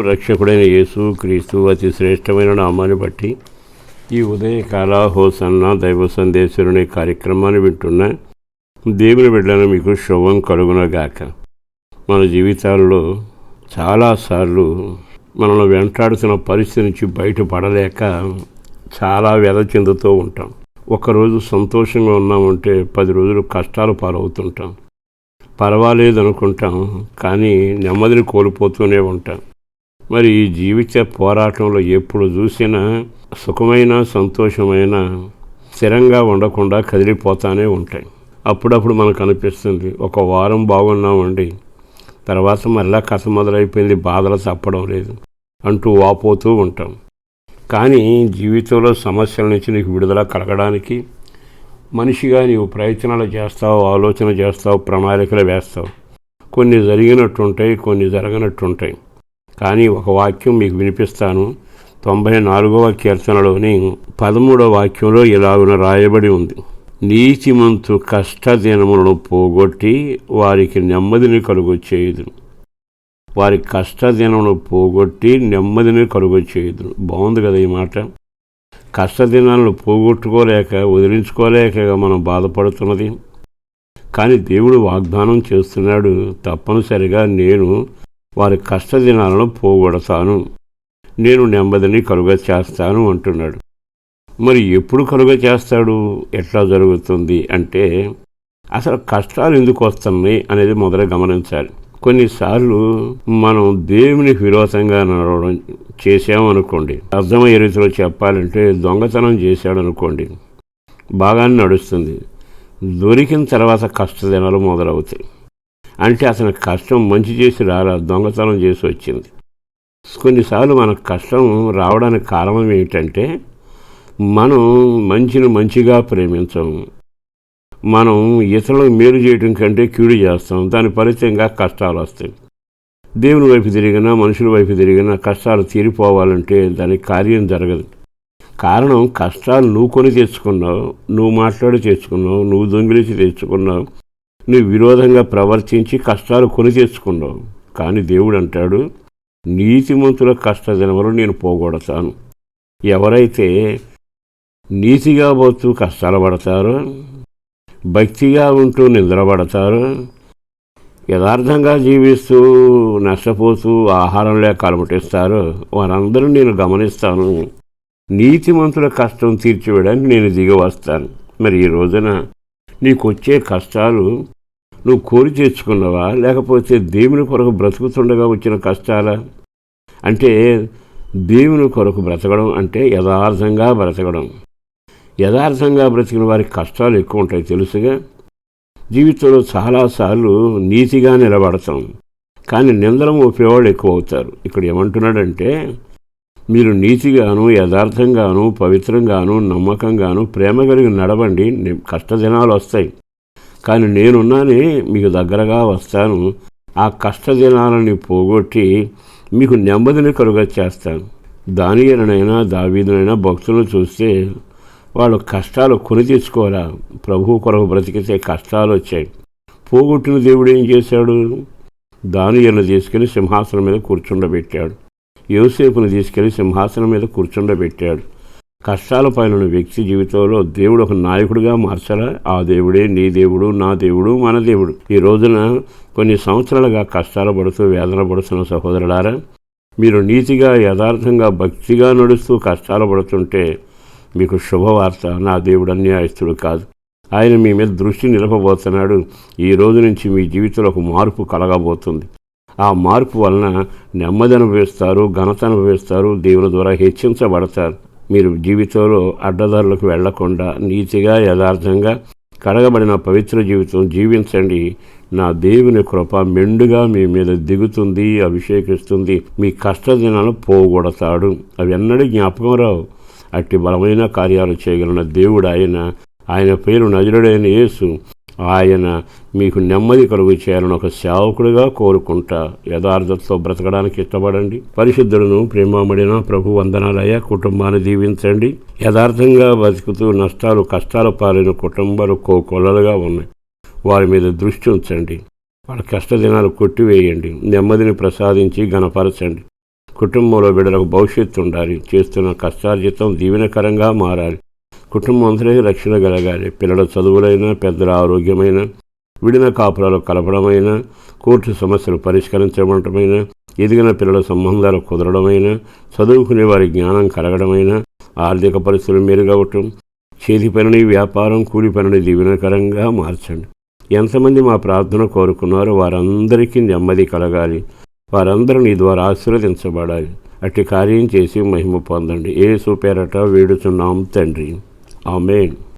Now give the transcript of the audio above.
రక్షకుడైన యేసు క్రీస్తు అతి శ్రేష్టమైన నామాన్ని బట్టి ఈ ఉదయకాల హోసన్న దైవ సందేశుని కార్యక్రమాన్ని వింటున్న దేవుని బిడ్డను మీకు శుభం కలుగునగాక. మన జీవితాల్లో చాలాసార్లు మనల్ని వెంటాడుతున్న పరిస్థితి నుంచి బయటపడలేక చాలా వ్యధ చెందుతూ ఉంటాం. ఒకరోజు సంతోషంగా ఉన్నామంటే పది రోజులు కష్టాలు పాలవుతుంటాం. పర్వాలేదు అనుకుంటాం కానీ నెమ్మదిని కోల్పోతూనే ఉంటాం. మరి ఈ జీవిత పోరాటంలో ఎప్పుడు చూసినా సుఖమైన సంతోషమైన స్థిరంగా ఉండకుండా కదిలిపోతానే ఉంటాయి. అప్పుడప్పుడు మనకు అనిపిస్తుంది ఒక వారం బాగున్నామండి తర్వాత మళ్ళా కథ మొదలైపోయింది బాధలు తప్పడం లేదు అంటూ వాపోతూ ఉంటాం. కానీ జీవితంలో సమస్యల నుంచి నీకు విడుదల కలగడానికి మనిషిగా నీవు ప్రయత్నాలు చేస్తావు ఆలోచన చేస్తావు ప్రణాళికలు వేస్తావు. కొన్ని జరిగినట్టుంటాయి కొన్ని జరగనట్టుంటాయి. కానీ ఒక వాక్యం మీకు వినిపిస్తాను. తొంభై నాలుగవ కీర్తనలోని పదమూడవ వాక్యంలో ఇలాగున రాయబడి ఉంది. నీతిమంతు కష్టదినములను పోగొట్టి వారికి నెమ్మదిని కలుగు చేయదు వారి కష్టదినమును పోగొట్టి నెమ్మదిని కలుగు చేయదు బాగుంది కదా ఈ మాట. కష్టదినాలను పోగొట్టుకోలేక వదిలించుకోలేక మనం బాధపడుతున్నది. కానీ దేవుడు వాగ్దానం చేస్తున్నాడు. తప్పనిసరిగా నేను వారి కష్టదినాలను పోగొడతాను. నేను నెమ్మదిని కలుగ చేస్తాను అంటున్నాడు. మరి ఎప్పుడు కలుగ చేస్తాడు? ఎట్లా జరుగుతుంది అంటే అసలు కష్టాలు ఎందుకు వస్తున్నాయి అనేది మొదట గమనించాలి. కొన్నిసార్లు మనం దేవుని విరోధంగా నడవడం చేసామనుకోండి అర్థమయ్యే రీతిలో చెప్పాలంటే దొంగతనం చేశాడనుకోండి బాగానే నడుస్తుంది. దొరికిన తర్వాత కష్టదినాలు మొదలవుతాయి. అంటే అతని కష్టం మంచి చేసి రారా దొంగతనం చేసి వచ్చింది. కొన్నిసార్లు మన కష్టం రావడానికి కారణం ఏమిటంటే మనం మంచిని మంచిగా ప్రేమించము మనం ఇతరులకు మేలు చేయడం కంటే కీడు చేస్తాం. దాని ఫలితంగా కష్టాలు వస్తాయి. దేవుని వైపు తిరిగినా మనుషుల వైపు తిరిగినా కష్టాలు తీరిపోవాలంటే దానికి కార్యం జరగదు. కారణం కష్టాలు నువ్వు కొని తెచ్చుకున్నావు నువ్వు మాట్లాడి తెచ్చుకున్నావు నువ్వు దొంగిలించి తెచ్చుకున్నావు నువ్వు విరోధంగా ప్రవర్తించి కష్టాలు కొని తెచ్చుకున్నావు కానీ దేవుడు అంటాడు నీతిమంతుల కష్టదినములు నేను పోగొడతాను. ఎవరైతే నీతిగా పోతూ కష్టాలు పడతారో భక్తిగా ఉంటూ నిద్రపడతారో యథార్థంగా జీవిస్తూ నష్టపోతూ ఆహారం లేక కలమటిస్తారో వారందరూ నేను గమనిస్తాను. నీతిమంతుల కష్టం తీర్చివేయడానికి నేను దిగి వస్తాను. మరి ఈ రోజున నీకు వచ్చే కష్టాలు నువ్వు కోరి చేర్చుకున్నావా? లేకపోతే దేవుని కొరకు బ్రతుకుతుండగా వచ్చిన కష్టాలా? అంటే దేవుని కొరకు బ్రతకడం అంటే యథార్థంగా బ్రతకడం. యథార్థంగా బ్రతికిన వారికి కష్టాలు ఎక్కువ ఉంటాయి తెలుసుగా? జీవితంలో చాలాసార్లు నీతిగా నిలబడతాం. కానీ నిందలం ఒప్పేవాళ్ళు ఎక్కువ అవుతారు. ఇక్కడ ఏమంటున్నాడంటే మీరు నీతిగాను యథార్థంగాను పవిత్రంగాను నమ్మకంగాను ప్రేమ కలిగి నడవండి. కష్టదినాలు వస్తాయి. కానీ నేనున్నానే మీకు దగ్గరగా వస్తాను. ఆ కష్టదినాలని పోగొట్టి మీకు నెమ్మదిని కలుగ చేస్తాను. దానియనైనా దావీదునైనా భక్తులను చూస్తే వాళ్ళు కష్టాలు కొని తెచ్చుకోరా ప్రభు కొరకు బ్రతికితే కష్టాలు వచ్చాయి. పోగొట్టిన దేవుడు ఏం చేశాడు? దానియను తీసుకెళ్ళి సింహాసనం మీద కూర్చుండబెట్టాడు. యోసేపును తీసుకెళ్ళి సింహాసనం మీద కూర్చుండబెట్టాడు. కష్టాల పైన వ్యక్తి జీవితంలో దేవుడు ఒక నాయకుడిగా మార్చాలా? ఆ దేవుడే నీ దేవుడు నా దేవుడు మన దేవుడు. ఈ రోజున కొన్ని సంవత్సరాలుగా కష్టాలు పడుతూ వేదన పడుతున్న సహోదరులారా మీరు నీతిగా యథార్థంగా భక్తిగా నడుస్తూ కష్టాలు పడుతుంటే మీకు శుభవార్త నా దేవుడు అన్యాయస్తుడు కాదు. ఆయన మీ మీద దృష్టి నిలపబోతున్నాడు. ఈ రోజు నుంచి మీ జీవితంలో ఒక మార్పు కలగబోతుంది. ఆ మార్పు వలన నెమ్మది అనుభవిస్తారు ఘనత అనుభవిస్తారు దేవుని ద్వారా హెచ్చించబడతారు. మీరు జీవితంలో అడ్డదారులకు వెళ్ళకుండా నీతిగా యథార్థంగా కడగబడిన పవిత్ర జీవితం జీవించండి. నా దేవుని కృప మెండుగా మీ మీద దిగుతుంది అభిషేకిస్తుంది. మీ కష్టదినాలు పోగొడతాడు. అవి ఎన్నడూ జ్ఞాపకం రావు. అట్టి బలమైన కార్యాలు చేయగలిగిన దేవుడు ఆయన. ఆయన పేరు నజరుడైన యేసు. ఆయన మీకు నెమ్మది కలుగు చేయాలని ఒక సేవకుడిగా కోరుకుంటా. యథార్థతతో బ్రతకడానికి ఇష్టపడండి. పరిశుద్ధులను ప్రేమమడిన ప్రభు వందనాలయ్యా. కుటుంబాన్ని దీవించండి. యథార్థంగా బతుకుతూ నష్టాలు కష్టాలు పాలిన కుటుంబాలు కోకొల్లలుగా ఉన్నాయి. వారి మీద దృష్టి ఉంచండి. వాళ్ళ కష్టదినాలు కొట్టివేయండి. నెమ్మదిని ప్రసాదించి గణపరచండి కుటుంబంలో బిడ్డలకు భవిష్యత్తు ఉండాలి. చేస్తున్న కష్టార్జితం దీవెనకరంగా మారాలి. కుటుంబం అందరికీ రక్షణ కలగాలి. పిల్లల చదువులైనా పెద్దల ఆరోగ్యమైన విడిన కాపురాలు కలపడమైన కోర్టు సమస్యలు పరిష్కరించబడటమైన ఎదిగిన పిల్లల సంబంధాలు కుదరడమైన చదువుకునే వారి జ్ఞానం కలగడమైన ఆర్థిక పరిస్థితులు మెరుగవటం చేతి పనిని వ్యాపారం కూలి పనిని దీవెనకరంగా మార్చండి. ఎంతమంది మా ప్రార్థన కోరుకున్నారో వారందరికీ నెమ్మది కలగాలి. వారందరూ నీ ద్వారా ఆశీర్వదించబడాలి. అట్టి కార్యం చేసి మహిమ పొందండి. ఏ పేరట వేడుచున్నాం తండ్రి. Amen.